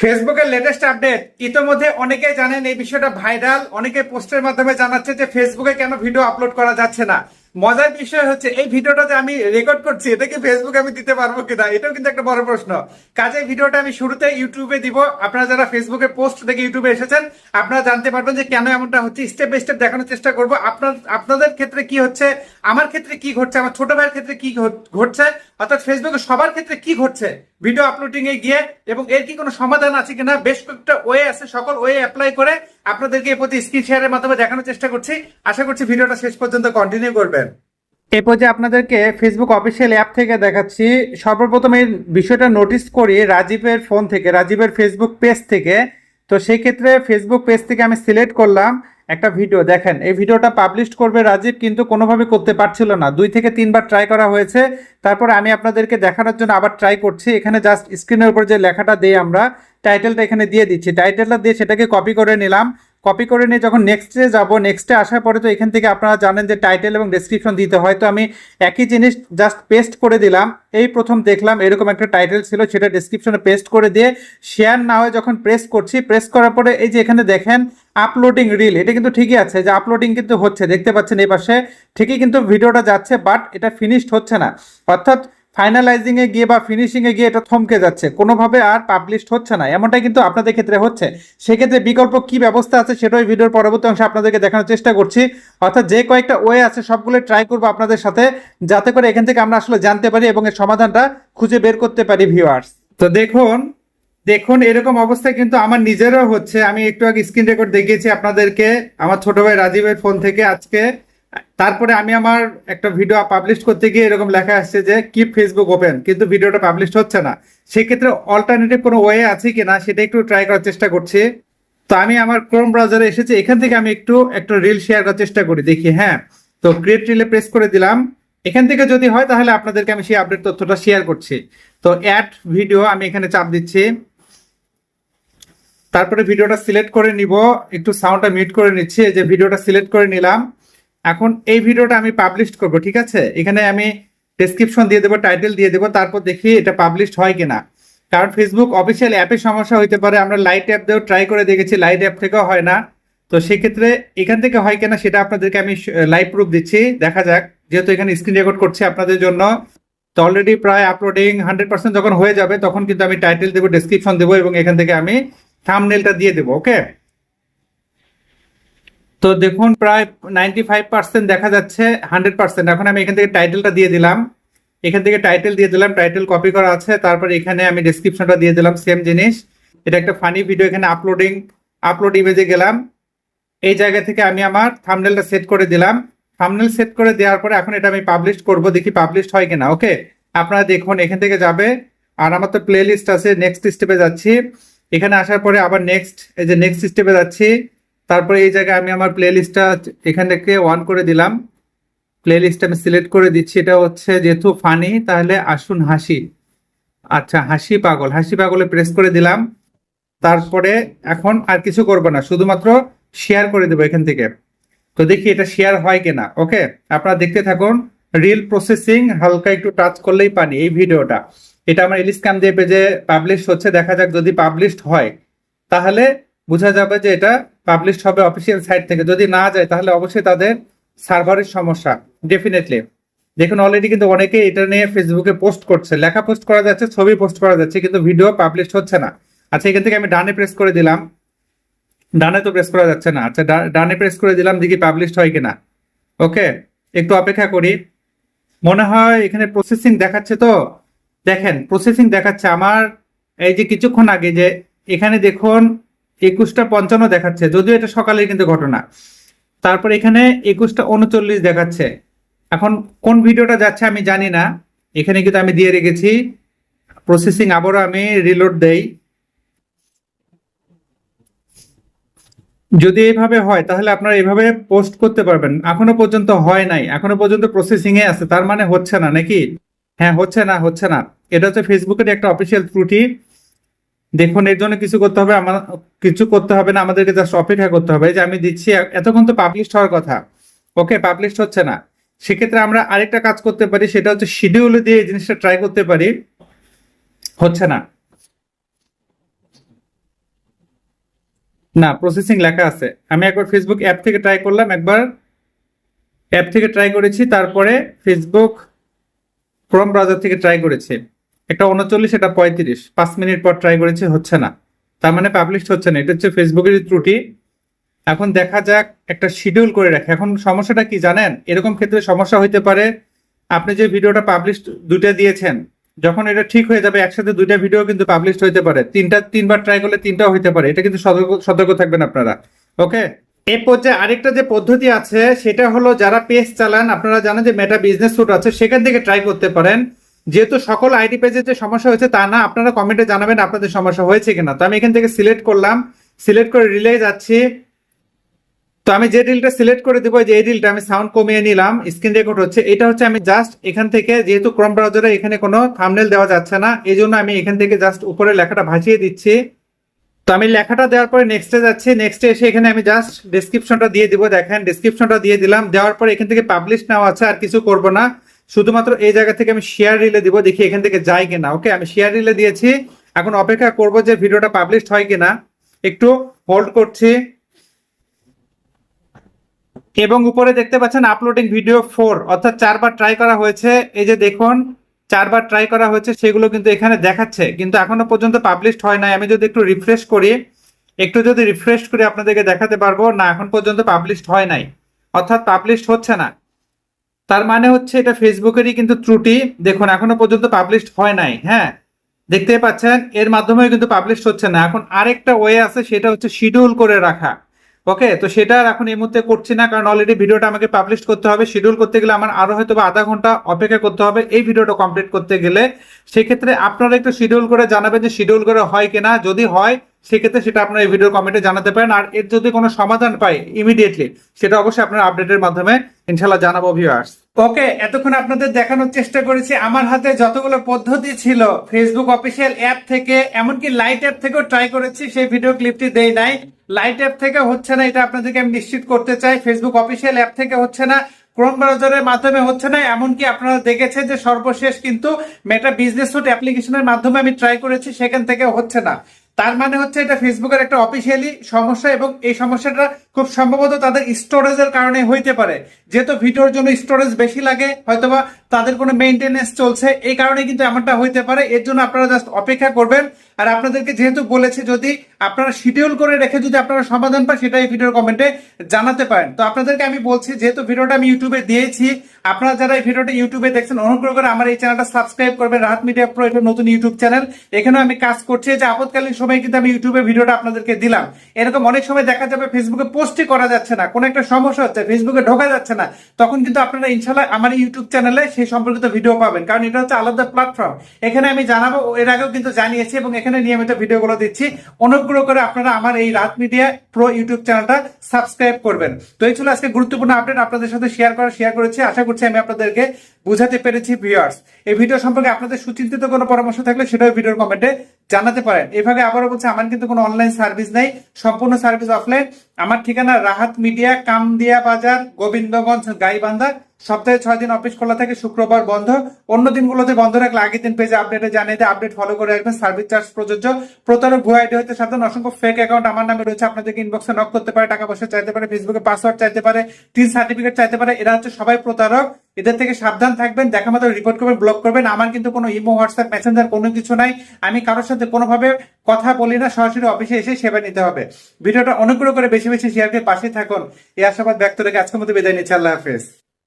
ফেসবুকের latest update ইতোমধ্যে অনেকেই জানেন এই বিষয়টা ভাইরাল অনেকে পোস্টের মাধ্যমে জানাচ্ছে যে ফেসবুকে কেন ভিডিও আপলোড করা যাচ্ছে না। মজার বিষয় হচ্ছে, এই ভিডিওটা যে আমি রেকর্ড করছি, এটা কি ফেসবুকে আমি দিতে পারব কিনা? এটাও কিন্তু একটা বড় প্রশ্ন। কাজে ভিডিওটা আমি শুরুতে ইউটিউবে দিব। আপনারা যারা ফেসবুকে পোস্ট দেখে ইউটিউবে এসেছেন, আপনারা জানতে পারবেন যে কেন এমনটা হচ্ছে। স্টেপ বাই স্টেপ দেখানোর চেষ্টা করব। আপনার, আপনাদের ক্ষেত্রে কি হচ্ছে? আমার ক্ষেত্রে কি ঘটছে? আমার ছোট ভাইয়ের ক্ষেত্রে কি ঘট- ঘটছে? অর্থাৎ ফেসবুকে সবার ক্ষেত্রে কি ঘটছে? ভিডিও আপলোডিং এ গিয়ে, এবং এর কি কোনো সমাধান আছে কিনা? বেশ কয়েকটা ওয়ে আছে, সকল ওয়ে অ্যাপ্লাই করে আপনাদেরকে এর প্রতি স্ক্রিন শেয়ারের মাধ্যমে দেখানোর চেষ্টা করছি। আশা করছি ভিডিওটা শেষ পর্যন্ত কন্টিনিউ করবেন। এই পর্যায়ে আপনাদেরকে ফেসবুক অফিসিয়াল অ্যাপ থেকে দেখাচ্ছি, সর্বপ্রথম এই বিষয়টা নোটিস করি রাজীবের ফোন থেকে, রাজীবের ফেসবুক পেজ থেকে। তো সেই ক্ষেত্রে ফেসবুক পেজ থেকে আমি সিলেক্ট করলাম একটা ভিডিও দেখেন, এই ভিডিওটা পাবলিশ করবে রাজীব, কিন্তু কোনোভাবে করতে পারছিল না। দুই থেকে তিনবার ট্রাই করা হয়েছে। তারপর আমি আপনাদেরকে দেখানোর জন্য আবার ট্রাই করছি। এখানে জাস্ট স্ক্রিনের উপর যে লেখাটা দিই আমরা টাইটেলটা এখানে দিয়ে দিচ্ছি। টাইটেলটা দিয়ে সেটাকে কপি করে নিলাম। কপি করে নিয়ে যখন নেক্সটে যাব নেক্সটে আসার পরে তো এখান থেকে আপনারা জানেন যে টাইটেল এবং ডেসক্রিপশন দিতে হয়। তো আমি একই জিনিস জাস্ট পেস্ট করে দিলাম। এই প্রথম দেখলাম এরকম একটা টাইটেল ছিল, সেটা ডেসক্রিপশনে পেস্ট করে দিয়ে শেয়ার না হয়ে যখন প্রেস করছি প্রেস করার পরে এই যে এখানে দেখেন আপলোডিং রিল এটা কিন্তু ঠিকই আছে যে আপলোডিং কিন্তু হচ্ছে, দেখতে পাচ্ছেন এই পাশে ঠিকই কিন্তু ভিডিওটা যাচ্ছে বাট এটা ফিনিশড হচ্ছে না। অর্থাৎ ফাইনালাইজিং এ গিয়ে বা ফিনিশিং এ গিয়ে এটা থমকে যাচ্ছে। কোনোভাবে আর পাবলিশড হচ্ছে না। এমনটাই কিন্তু আপনাদের ক্ষেত্রে হচ্ছে। সেক্ষেত্রে বিকল্প কি ব্যবস্থা আছে সেটাই ভিডিওর পরবর্তী অংশে আপনাদেরকে দেখানোর চেষ্টা করছি। অর্থাৎ যে কয়েকটা ওয়ে আছে সবগুলো ট্রাই করব আপনাদের সাথে, যাতে করে এখান থেকে আমরা আসলে জানতে পারি এবং এর সমাধানটা খুঁজে বের করতে পারি ভিউয়ার্স তো দেখুন দেখুন এরকম অবস্থায় কিন্তু আমার নিজেরও হচ্ছে। আমি একটু আগে স্ক্রিন রেকর্ড দেখিয়েছি আপনাদেরকে। আমার ছোট ভাই রাজীবের ফোন থেকে আজকে। তারপরে আমি আমার একটা ভিডিও পাবলিশ করতে গিয়ে এরকম লেখা আসছে যে কি ফেসবুক ওপেন কিন্তু ভিডিওটা পাবলিশ হচ্ছে না। সেক্ষেত্রে অল্টারনেটিভ কোনো ওয়ে আছে কিনা সেটা একটু ট্রাই করার চেষ্টা করছি। তো আমি আমার ক্রোম ব্রাউজারে এসেছি। এখান থেকে আমি একটু, একটা রিল শেয়ার করার চেষ্টা করি, দেখি হ্যাঁ। তো ক্রিয়েট রিলে প্রেস করে দিলাম। এখান থেকে যদি হয় তাহলে আপনাদেরকে আমি সেই আপডেট তথ্যটা শেয়ার করছি। তো অ্যাড ভিডিও আমি এখানে চাপ দিচ্ছি। তারপরে ভিডিওটা সিলেক্ট করে নিব। একটু সাউন্ডটা মিউট করে নিচ্ছি। যে ভিডিওটা সিলেক্ট করে নিলাম। এখন এই ভিডিওটা আমি পাবলিশ করব, ঠিক আছে? এখানে আমি ডেসক্রিপশন দিয়ে দেবো টাইটেল দিয়ে দেবো, তারপর দেখি এটা পাবলিশ হয় কিনা। কারণ ফেসবুক অফিসিয়াল অ্যাপের সমস্যা হইতে পারে, আমরা লাইট অ্যাপ দিয়েও ট্রাই করে দেখেছি লাইট অ্যাপ থেকেও হয় না। তো সেক্ষেত্রে এখান থেকে হয় কিনা সেটা আপনাদেরকে আমি লাইভ প্রুফ দিচ্ছি, দেখা যাক। যেহেতু এখানে স্ক্রিন রেকর্ড করছি আপনাদের জন্য, তো অলরেডি প্রায় আপলোডিং হান্ড্রেড পার্সেন্ট যখন হয়ে যাবে, তখন কিন্তু আমি টাইটেল দেবো ডেসক্রিপশন দেবো, এবং এখান থেকে আমি থামনেলটা দিয়ে দেবো ওকে তো দেখুন, প্রায় নাইনটি ফাইভ পার্সেন্ট দেখা যাচ্ছে হান্ড্রেড পার্সেন্ট এখন আমি এখান থেকে টাইটেলটা দিয়ে দিলাম। এখান থেকে টাইটেল দিয়ে দিলাম টাইটেল কপি করা আছে। তারপর এখানে আমি ডেসক্রিপশনটা দিয়ে দিলাম সেম জিনিস। এটা একটা ফানি ভিডিও এখানে আপলোডিং আপলোড ইমেজে গেলাম। এই জায়গা থেকে আমি আমার থামনেলটা সেট করে দিলাম। থামনেল সেট করে দেওয়ার পরে এখন এটা আমি পাবলিশ করব, দেখি পাবলিশ হয় কিনা ওকে আপনারা দেখুন, এখান থেকে যাবে। আর আমার তো প্লে লিস্ট আছে নেক্সট স্টেপে যাচ্ছি। এখানে আসার পরে আবার নেক্সট এই যে নেক্সট স্টেপে যাচ্ছি। তারপরে এই জায়গায় আমি আমার প্লে লিস্টটা এখান থেকে অন করে দিলাম। প্লে লিস্ট আমি সিলেক্ট করে দিচ্ছি, এটা হচ্ছে যেহেতু ফানি তাহলে আসুন হাসি। আচ্ছা হাসি পাগল, হাসি পাগলে প্রেস করে দিলাম। তারপরে এখন আর কিছু করব না, শুধুমাত্র শেয়ার করে দেবো এখান থেকে। তো দেখি এটা শেয়ার হয় কিনা। ওকে আপনারা দেখতে থাকুন রিল প্রসেসিং হালকা একটু টাচ করলেই পানি এই ভিডিওটা। এটা আমার ইলিশ কাম দিয়ে পেজে পাবলিশ হচ্ছে, দেখা যাক যদি পাবলিশড হয়। তাহলে বোঝা যাবে যে এটা পাবলিশড হবে অফিসিয়াল সাইট থেকে। যদি না যায়, তাহলে অবশ্যই তাদের সার্ভারের সমস্যা ডেফিনেটলি দেখুন অলরেডি কিন্তু অনেকে এটা নিয়ে ফেসবুকে পোস্ট করছে। লেখা পোস্ট করা যাচ্ছে, ছবি পোস্ট করা যাচ্ছে, কিন্তু ভিডিও পাবলিশ হচ্ছে না। আচ্ছা এখান থেকে আমি ডানে প্রেস করে দিলাম। ডানে তো প্রেস করা যাচ্ছে না। আচ্ছা ডানে প্রেস করে দিলাম, দেখি পাবলিশড হয় কিনা। ওকে একটু অপেক্ষা করি। মনে হয় এখানে প্রসেসিং দেখাচ্ছে তো? দেখেন প্রসেসিং দেখাচ্ছে। আমার এই যে কিছুক্ষণ আগে যে এখানে দেখুন একুশটা পঞ্চান্ন দেখাচ্ছে, যদিও এটা সকালের কিন্তু ঘটনা। তারপর এখানে একুশটা উনচল্লিশ দেখাচ্ছে। এখন কোন ভিডিওটা যাচ্ছে আমি জানি না, এখানে কিন্তু আমি দিয়ে রেখেছি। প্রসেসিং আবারও আমি রিলোড দেই। যদি এইভাবে হয়, তাহলে আপনারা এইভাবে পোস্ট করতে পারবেন। এখনও পর্যন্ত হয় নাই, এখনও পর্যন্ত প্রসেসিং এ আছে, তার মানে হচ্ছে না, নাকি? হ্যাঁ হচ্ছে না হচ্ছে না। এটা হচ্ছে ফেসবুকের একটা অফিসিয়াল ত্রুটি। দেখুন, এর জন্য কিছু করতে হবে, আমার, কিছু করতে হবে না, আমাদেরকে জাস্ট অপেক্ষা করতে হবে। যে আমি দিচ্ছি, এতক্ষণ তো পাবলিশ হওয়ার কথা। ওকে পাবলিশ হচ্ছে না। সেক্ষেত্রে আমরা আরেকটা কাজ করতে পারি, সেটা হচ্ছে শিডিউল দিয়ে এই জিনিসটা ট্রাই করতে পারি। হচ্ছে না। না প্রসেসিং লেখা আছে। আমি একবার ফেসবুক অ্যাপ থেকে ট্রাই করলাম, একবার অ্যাপ থেকে ট্রাই করেছি, তারপরে ফেসবুক ক্রোম ব্রাউজার থেকে ট্রাই করেছি। একটা উনচল্লিশ, এটা পঁয়ত্রিশ। পাঁচ মিনিট পর ট্রাই করেছি, হচ্ছে না। তার মানে পাবলিশ হচ্ছে না। এটা হচ্ছে ফেসবুকের ত্রুটি। এখন দেখা যাক, একটা শিডিউল করে রাখে। এখন সমস্যাটা কি জানেন? এরকম ক্ষেত্রে সমস্যা হইতে পারে, আপনি যে ভিডিওটা পাবলিশ দুইটা দিয়েছেন, যখন এটা ঠিক হয়ে যাবে, একসাথে দুইটা ভিডিও কিন্তু পাবলিশ হইতে পারে। তিনটা, তিনবার ট্রাই করলে তিনটাও হইতে পারে। এটা কিন্তু সতর্ক সতর্ক থাকবেন আপনারা। ওকে এই পর্যায়ে আরেকটা যে পদ্ধতি আছে, সেটা হলো যারা পেজ চালান, আপনারা জানেন যে মেটা বিজনেস সুট আছে, সেখান থেকে ট্রাই করতে পারেন। যেহেতু সকল আইডি পেজের যে সমস্যা হয়েছে তা না, আপনারা কমেন্টে জানাবেন আপনাদের সমস্যা হয়েছে কিনা। তো আমি এখান থেকে সিলেক্ট করলাম সিলেক্ট করে রিলে যাচ্ছি। তো আমি যে রিলটা সিলেক্ট করে দিব যে এই রিলটা আমি সাউন্ড কমিয়ে নিলাম স্ক্রিন রেকর্ড হচ্ছে। এটা হচ্ছে আমি জাস্ট এখান থেকে, যেহেতু ক্রম ব্রাউজারে এখানে কোনো থামনেল দেওয়া যাচ্ছে না, এই জন্য আমি এখান থেকে জাস্ট উপরে লেখাটা ভাসিয়ে দিচ্ছি। তো আমি লেখাটা দেওয়ার পরে নেক্সটে যাচ্ছি। নেক্সটে এসে এখানে আমি জাস্ট ডেসক্রিপশনটা দিয়ে দিব, দেখেন। ডেসক্রিপশনটা দিয়ে দিলাম। দেওয়ার পরে এখান থেকে পাবলিশ নেওয়া আছে, আর কিছু করব না। শুধুমাত্র এই জায়গা থেকে আমি শেয়ার রিলে দিব, দেখি এখান থেকে যাই কিনা। ওকে আমি শেয়ার রিলে দিয়েছি। এখন অপেক্ষা করব যে ভিডিওটা পাবলিশ হয় কিনা। একটু হোল্ড করছি। এবং উপরে দেখতে পাচ্ছেন আপলোডিং ভিডিও ফোর অর্থাৎ চারবার ট্রাই করা হয়েছে। এই যে দেখুন, চারবার ট্রাই করা হয়েছে, সেগুলো কিন্তু এখানে দেখাচ্ছে। কিন্তু এখনও পর্যন্ত পাবলিশড হয় নাই। আমি যদি একটু রিফ্রেশ করি, একটু যদি রিফ্রেশ করে আপনাদেরকে দেখাতে পারব, না, এখন পর্যন্ত পাবলিশড হয় নাই। অর্থাৎ পাবলিশড হচ্ছে না। তার মানে হচ্ছে এটা ফেসবুকেরই কিন্তু ত্রুটি। দেখুন, এখনও পর্যন্ত পাবলিশড হয় নাই হ্যাঁ? দেখতে পাচ্ছেন, এর মাধ্যমে কিন্তু পাবলিশ হচ্ছে না। এখন আরেকটা ওয়ে আছে, সেটা হচ্ছে শিডিউল করে রাখা। ওকে? তো সেটা এখন এই মুহূর্তে করছি না, কারণ অলরেডি ভিডিওটা আমাকে পাবলিশ করতে হবে। শিডিউল করতে গেলে আমার আরও হয়তো বা আধা ঘণ্টা অপেক্ষা করতে হবে এই ভিডিওটা কমপ্লিট করতে গেলে। সেক্ষেত্রে আপনারা একটু শিডিউল করে জানাবেন যে শিডিউল করে হয় কিনা। যদি হয় সেক্ষেত্রে সেটা আপনার এই ভিডিওর কমেন্টে জানাতে পারেন। আর এর যদি কোনো সমাধান পাই ইমিডিয়েটলি সেটা অবশ্যই আপনার আপডেটের মাধ্যমে ইনশাল্লাহ জানাব ভিউয়ার্স ওকে এতক্ষণ আপনাদের দেখানোর চেষ্টা করেছি। আমার হাতে যতগুলো পদ্ধতি ছিল ফেসবুক অফিসিয়াল অ্যাপ থেকে, এমনকি লাইট অ্যাপ থেকেও ট্রাই করেছি, সেই ভিডিও ক্লিপটি দেই নাই। লাইট অ্যাপ থেকে হচ্ছে না, এটা আপনাদেরকে আমি নিশ্চিত করতে চাই। ফেসবুক অফিসিয়াল অ্যাপ থেকে হচ্ছে না ক্রোম ব্রাউজারের মাধ্যমে হচ্ছে না। এমনকি আপনারা দেখেছেন যে সর্বশেষ কিন্তু মেটা বিজনেস সুট অ্যাপ্লিকেশনের মাধ্যমে আমি ট্রাই করেছি, সেখান থেকে হচ্ছে না। তার মানে হচ্ছে এটা ফেসবুকের একটা অফিসিয়ালি সমস্যা এবং এই সমস্যাটা খুব সম্ভবত তাদের স্টোরেজের কারণে হইতে পারে। যেহেতু ভিডিওর জন্য স্টোরেজ বেশি লাগে, হয়তোবা তাদের কোনো মেনটেনেন্স চলছে, এই কারণে কিন্তু এমনটা হইতে পারে। এর জন্য আপনারা জাস্ট অপেক্ষা করবেন। আর আপনাদেরকে যেহেতু বলেছে যদি আপনারা শিডিউল করে রেখে যদি আপনারা সমাধান পান সেটা এই ভিডিওর কমেন্টে জানাতে পারেন। তো আপনাদেরকে আমি বলছি, যেহেতু ভিডিওটা আমি ইউটিউবে দিয়েছি, আপনারা যারা এই ভিডিওটা ইউটিউবে দেখছেন, অনুগ্রহ করে আমার এই চ্যানেলটা সাবস্ক্রাইব করবেন। রাহাত মিডিয়া প্রো এটা নতুন ইউটিউব চ্যানেল এখানেও আমি কাজ করছি। যে আপতকালীন সময় কিন্তু আমি ইউটিউবে ভিডিওটা আপনাদেরকে দিলাম। এরকম অনেক সময় দেখা যাবে ফেসবুকে পোস্টই করা যাচ্ছে না, কোনো একটা সমস্যা হচ্ছে ফেসবুকে ঢোকা যাচ্ছে না, তখন কিন্তু আপনারা ইনশাল্লাহ আমার ইউটিউব চ্যানেলে সেই সম্পর্কিত ভিডিও পাবেন। কারণ এটা হচ্ছে আলাদা প্ল্যাটফর্ম এখানে আমি জানাব, এর আগেও কিন্তু জানিয়েছি এবং এখানে নিয়মিত ভিডিওগুলো দিচ্ছি। অনুগ্রহ করে আপনারা আমার এই রাত মিডিয়া প্রো ইউটিউব চ্যানেলটা সাবস্ক্রাইব করবেন। তো এই ছিল আজকে গুরুত্বপূর্ণ আপডেট আপনাদের সাথে শেয়ার করা শেয়ার করেছি। আশা করছি আমি আপনাদেরকে বুঝাতে পেরেছি ভিউয়ার্স এই ভিডিও সম্পর্কে আপনাদের সুচিন্তিত কোনো পরামর্শ থাকলে সেটাও ভিডিওর কমেন্টে জানাতে পারেন। এভাবে আবারও বলছে, আমার কিন্তু কোনো অনলাইন সার্ভিস নেই। সম্পূর্ণ সার্ভিস অফলাইন আমার ঠিকানা রাহাত মিডিয়া কামদিয়া বাজার, গোবিন্দগঞ্জ, গাইবান্ধা। সপ্তাহে ছয় দিন অফিস খোলা থাকে, শুক্রবার বন্ধ। অন্য দিনগুলোতে বন্ধ রাখলে আগের দিন পেজে আপডেটে জানিয়ে দিয়ে আপডেট ফলো করে রাখবেন সার্ভিস চার্জ প্রযোজ্য। প্রতারক ভুয়া আইডি হতে সাবধান, অসংখ্য ফেক অ্যাকাউন্ট আমার নামে রয়েছে, আপনাদেরকে ইনবক্সে নক করতে পারে, টাকা পয়সা চাইতে পারে ফেসবুকে পাসওয়ার্ড চাইতে পারে টিন সার্টিফিকেট চাইতে পারে, এরা হচ্ছে সবাই প্রতারক। এদের থেকে সাবধান থাকবেন, দেখা মতো রিপোর্ট করবেন ব্লক করবেন। আমার কিন্তু কোনো ইমো হোয়াটসঅ্যাপ মেসেঞ্জার কোনো কিছু নাই। আমি কারোর সাথে কোনোভাবে কথা বলি না, সরাসরি অফিসে এসে সেবা নিতে হবে। ভিডিওটা অনুগ্রহ করে বেশি বেশি শেয়ার করে পাশে থাকুন। এই আশাবাদ ব্যক্ত রেখে আজকের মতো বিদায় নিচ্ছি, আল্লাহ হাফেজ।